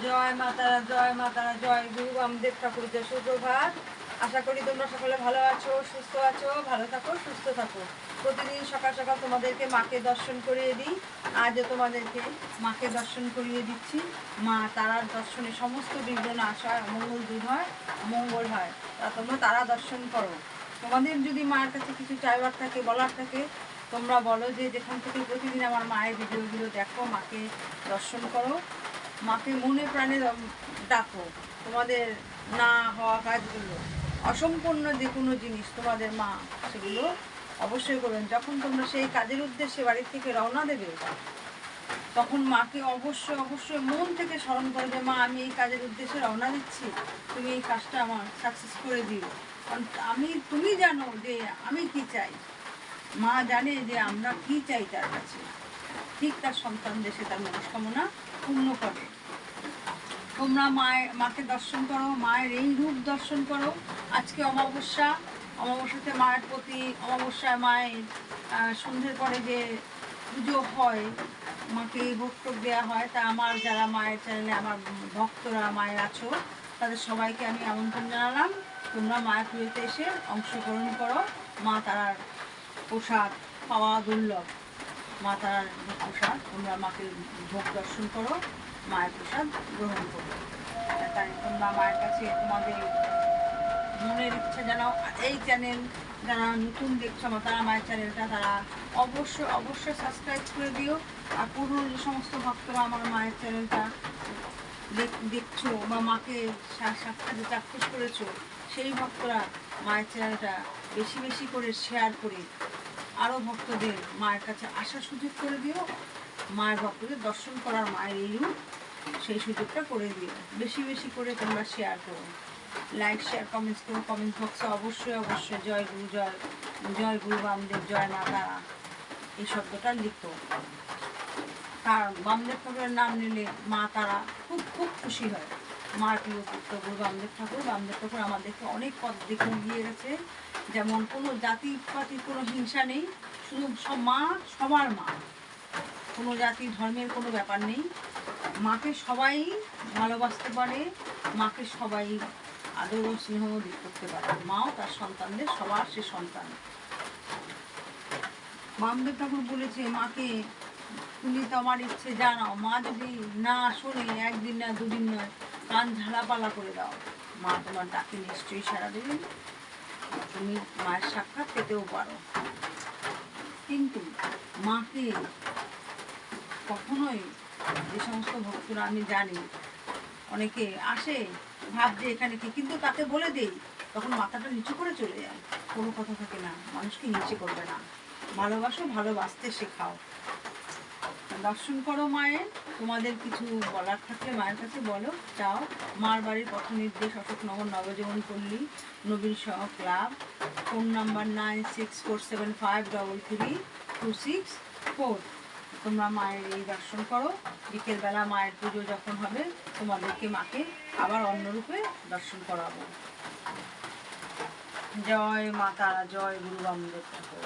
জয় মাতারা জয় মাতারা, জয় গুরু বামদেব ঠাকুরকে সুপ্রভাত। আশা করি তোমরা সকলে ভালো আছো, সুস্থ আছো, ভালো থাকো, সুস্থ থাকো। প্রতিদিন সকাল সকাল তোমাদেরকে মাকে দর্শন করিয়ে দিই। আজও তোমাদেরকে মাকে দর্শন করিয়ে দিচ্ছি। মা তারার দর্শনে সমস্ত বিঘ্ন নাশ হয় মঙ্গল দূর হয় মঙ্গল হয়। তা তোমরা তারা দর্শন করো। তোমাদের যদি মায়ের কাছে কিছু চাইবার থাকে, বলার থাকে, তোমরা বলো যে যেখান থেকে প্রতিদিন আমার মায়ের ভিডিওগুলো দেখো, মাকে দর্শন করো। মাকে মনে প্রাণে ডাকো। তোমাদের না হওয়া কাজগুলো, অসম্পূর্ণ যে কোনো জিনিস তোমাদের মা, সেগুলো অবশ্যই করবেন। যখন তোমরা সেই কাজের উদ্দেশ্যে বাড়ি থেকে রওনা দেবে, তখন মাকে অবশ্যই অবশ্যই মন থেকে স্মরণ করো যে, মা, আমি এই কাজের উদ্দেশ্যে রওনা দিচ্ছি। তুমি এই কাজটা আমার সাকসেস করে দিও। কারণ আমি, তুমি জানো যে আমি কি চাই। মা জানে যে আমরা কি চাই তার কাছে। ঠিক তার সন্তান দেশে তার মনস্কামনা পূর্ণ করে। তোমরা মায়ের, মাকে দর্শন করো, মায়ের এই রূপ দর্শন করো। আজকে অমাবস্যা, অমাবস্যাতে মায়ের প্রতি, অমাবস্যায় মায়ের সন্ধ্যের পরে যে পুজো হয়, মাকে ভোগ দেওয়া হয়, তা আমার যারা মায়ের চ্যানেলে আমার ভক্তরা, মায়ের আছো, তাদের সবাইকে আমি আমন্ত্রণ জানালাম। তোমরা মায়ের পুজোতে এসে অংশগ্রহণ করো। মা তারার প্রসাদ পাওয়া দুর্লভ। মা তারার যে প্রসাদ, তোমরা মাকে ভোগ দর্শন করো, মায়ের প্রসাদ গ্রহণ করো। তাই তোমরা মায়ের কাছে তোমাদের মনের ইচ্ছা আর এই চ্যানেল যারা নতুন দেখছ আমার, তারা মায়ের চ্যানেলটা তারা অবশ্যই অবশ্যই সাবস্ক্রাইব করে দিও। আর পুরনো যে সমস্ত ভক্তরা আমার মায়ের চ্যানেলটা দেখ- দেখছ বা মাকে সা- সাক্ষাৎ চাক্ষুষ করেছ, সেই ভক্তরা মায়ের চ্যানেলটা বেশি বেশি করে শেয়ার করে আরও ভক্তদের মায়ের কাছে আসার সুযোগ করে দিও। মায়ের ভক্তদের দর্শন করার মায়ের এই রূপ, সেই সুযোগটা করে দিও। বেশি বেশি করে তোমরা শেয়ার করো। লাইক শেয়ার কমেন্টস করো। কমেন্ট বক্সে অবশ্যই অবশ্যই জয় গুরু, জয় জয় গুরু বামদেব, জয় মা তারা এই শব্দটা লিখো। তার বামদেব ঠাকুরের নাম নিলে মা তারা খুব খুব খুশি হয়। মার প্রিয় পুত্র গুরু বামদেব ঠাকুর বামদেব ঠাকুর আমাদেরকে অনেক পথ দেখে গিয়ে গেছে যেমন কোনো জাতি পাতির কোনো হিংসা নেই, শুধু সব মা সবার মা। কোনো জাতি ধর্মের কোনো ব্যাপার নেই। মাকে সবাই ভালোবাসতে পারে, মাকে সবাই আদর ও স্নেহ করতে পারে। মাও তার সন্তানদের সবার সে সন্তান। বামদেব ঠাকুর বলেছে, মাকে তুমি তো আমার ইচ্ছে জানাও। মা যদি না শোনে, একদিন না দুদিন নয়, কান ঝালাপালা করে দাও। মা তোমার ডাকে নিশ্চয়ই সারা দেবেন। তুমি মায়ের সাক্ষাৎ পেতেও পারো। কিন্তু মাকে কখনোই যে সমস্ত ভক্তরা আমি জানি, অনেকে আসে, ভাবছে এখানে কি, কিন্তু তাকে বলে দেই, তখন মাথাটা নিচু করে চলে যায়। কোনো কথা থাকে না, মানুষকে নিচে করবে না। ভালোবাসো, ভালোবাসতে শেখাও। দর্শন করো মায়ের। তোমাদের কিছু বলার থাকলে মায়ের কাছে বলো। চাও মার বাড়ির পথ নির্দেশ অশোকনগর নবজীবন পল্লী নবীন সহ club. Phone number nine six four seven five double three two six four. তোমরা মায়ের এই দর্শন করো। বিকেলবেলা মায়ের পুজো যখন হবে, তোমাদেরকে মাকে আবার অন্যরূপে দর্শন করাবো। জয় মা তারা, জয় গুরু বামদেব ঠাকুর।